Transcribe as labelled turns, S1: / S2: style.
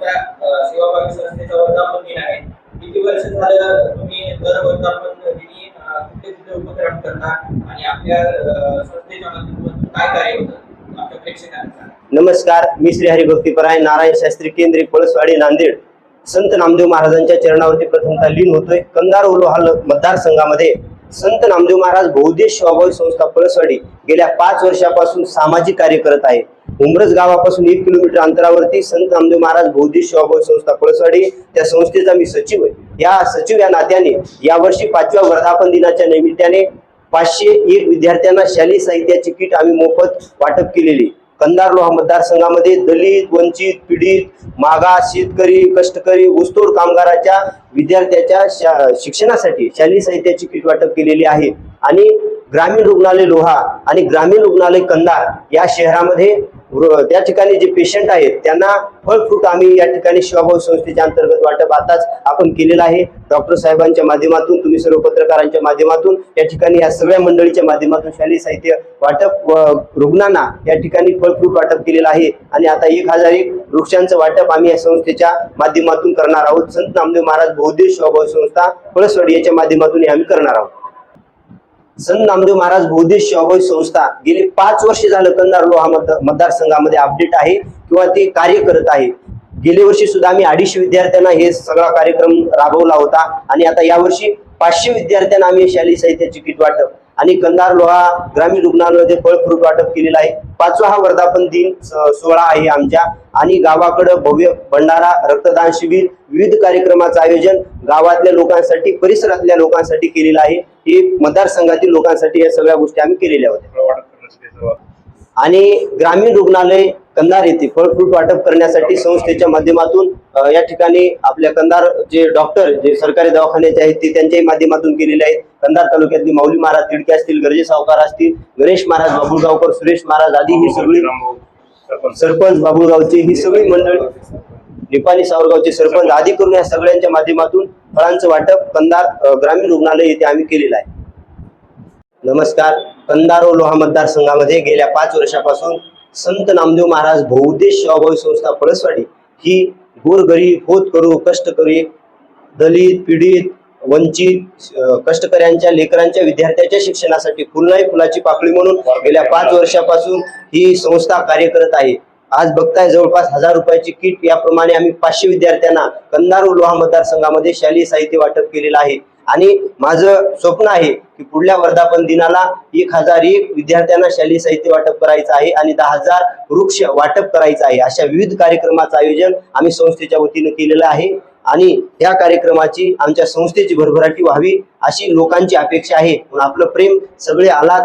S1: तुमच्या सेवाभावी संस्थेचा वर्धापन दिन आहे किती वर्ष झालं तुम्ही दर वर्धापन दिनी अ, कुठले कुठले उपक्रम करता आणि आपल्या संस्थेच्या माध्यमातून काय कार्य होतं आपल्या प्रेक्षकांना?
S2: नमस्कार मी श्री हरी भक्तीपराय नारायण शास्त्री केंद्रीय पळसवाडी नांदेड. संत नामदेव महाराजांच्या चरणावरती प्रथमतः लीन होतोय. कंदार उलोहाल मतदारसंघामध्ये संत नामदेव महाराज बहुदेश स्वभावी संस्था पळसवाडी गेल्या पाच वर्षापासून सामाजिक कार्य करत आहे. उमरज गावापासून एक किलोमीटर अंतरावरती संत नामदेव महाराज बहुदेश स्वभावी संस्था पळसवाडी त्या संस्थेचा मी सचिव आहे. या सचिव या नात्याने यावर्षी पाचव्या वर्धापन दिनाच्या निमित्ताने पाचशे एक विद्यार्थ्यांना शालेय साहित्याची किट आम्ही मोफत वाटप केलेली. कंधार लोहा मतदारसंघामध्ये दलित वंचित पीडित मागास शेतकरी कष्टकरी ऊसतोड कामगाराच्या विद्यार्थ्याच्या शा- शिक्षणासाठी शालेय साहित्याची किट वाटप केलेली आहे. आणि ग्रामीण रुग्णालय लोहा आणि ग्रामीण रुग्णालय कंधार या शहरामध्ये त्या ठिकाणी जे पेशंट आहेत त्यांना फळ फ्रूट आम्ही या ठिकाणी शिवाभाऊ संस्थेच्या अंतर्गत वाटप आताच आपण केलेलं आहे. डॉक्टर साहेबांच्या माध्यमातून तुम्ही सर्व पत्रकारांच्या माध्यमातून या ठिकाणी या सगळ्या मंडळीच्या माध्यमातून शालेय साहित्य वाटप रुग्णांना या ठिकाणी फळ फ्रूट वाटप केलेलं आहे. आणि आता एक हजार एक वृक्षांचं वाटप आम्ही या संस्थेच्या माध्यमातून करणार आहोत. संत नामदेव महाराज बौद्ध शिवाभाऊ संस्था पळसवाडी याच्या माध्यमातून हे आम्ही करणार आहोत. संत नामदेव महाराज बहुदेश शिवाभाऊ संस्था गेले पाच वर्ष झालं कंधार लोहा मतदारसंघामध्ये अपडेट आहे किंवा ते कार्य करत आहे. गेल्या वर्षी सुद्धा आम्ही अडीचशे विद्यार्थ्यांना हे सगळा कार्यक्रम राबवला होता आणि आता यावर्षी पाचशे विद्यार्थ्यांना आम्ही शालेय साहित्याची किट वाटप आणि कंधार लोहा ग्रामीण रुग्णालयामध्ये फळ फ्रूट वाटप केलेलं आहे. पाचवा हा वर्धापन दिन सोहळा आहे आमच्या. आणि गावाकडं भव्य भंडारा रक्तदान शिबिर विविध कार्यक्रमाचं आयोजन गावातल्या लोकांसाठी परिसरातल्या लोकांसाठी केलेलं आहे. हे मतदारसंघातील लोकांसाठी या सगळ्या गोष्टी आम्ही केलेल्या होत्या. आणि ग्रामीण रुग्णालय कंधार येथे फळ फ्रूट वाटप करण्यासाठी संस्थेच्या माध्यमातून या ठिकाणी आपल्या कंधार जे डॉक्टर जे सरकारी दवाखान्याचे आहेत ते त्यांच्याही माध्यमातून केलेले आहेत. कंधार तालुक्यातली माऊली महाराज तिडके असतील गरजे सावकार असतील गणेश महाराज बाबुळगावकर सुरेश महाराज आदी ही सगळी सरपंच बाबुळगावची ही सगळी मंडळी निपाणी सावरगावचे सरपंच आदी करून या सगळ्यांच्या माध्यमातून फळांचं वाटप कंधार ग्रामीण रुग्णालय येथे आम्ही केलेलं आहे. नमस्कार. कंदारो लोहा मतदारसंघामध्ये गेल्या पाच वर्षापासून संत नामदेव महाराज बहुउद्देश सेवाभावी संस्था पळसवाडी ही गोरगरीब होत करू कष्टकरी दलित पीडित वंचित कष्टकऱ्यांच्या लेकरांच्या विद्यार्थ्यांच्या शिक्षणासाठी फुलनाई फुलाची पाकळी म्हणून गेल्या पाच वर्षापासून ही संस्था कार्य करत आहे. आज बघताय जवळपास हजार रुपयाची किट याप्रमाणे आम्ही पाचशे विद्यार्थ्यांना कंदारो लोहा मतदारसंघामध्ये शालेय साहित्य वाटप केलेलं आहे. आणि माझं स्वप्न आहे की पुढल्या वर्धापन दिनाला एक हजार एक विद्यार्थ्यांना शालेय साहित्य वाटप करायचं आहे आणि दहा हजार वृक्ष वाटप करायचं आहे. अशा विविध कार्यक्रमाचं आयोजन आम्ही संस्थेच्या वतीनं केलेलं आहे. आणि या कार्यक्रमाची आमच्या संस्थेची भरभराटी व्हावी अशी लोकांची अपेक्षा आहे. म्हणून आपलं प्रेम सगळे आलात.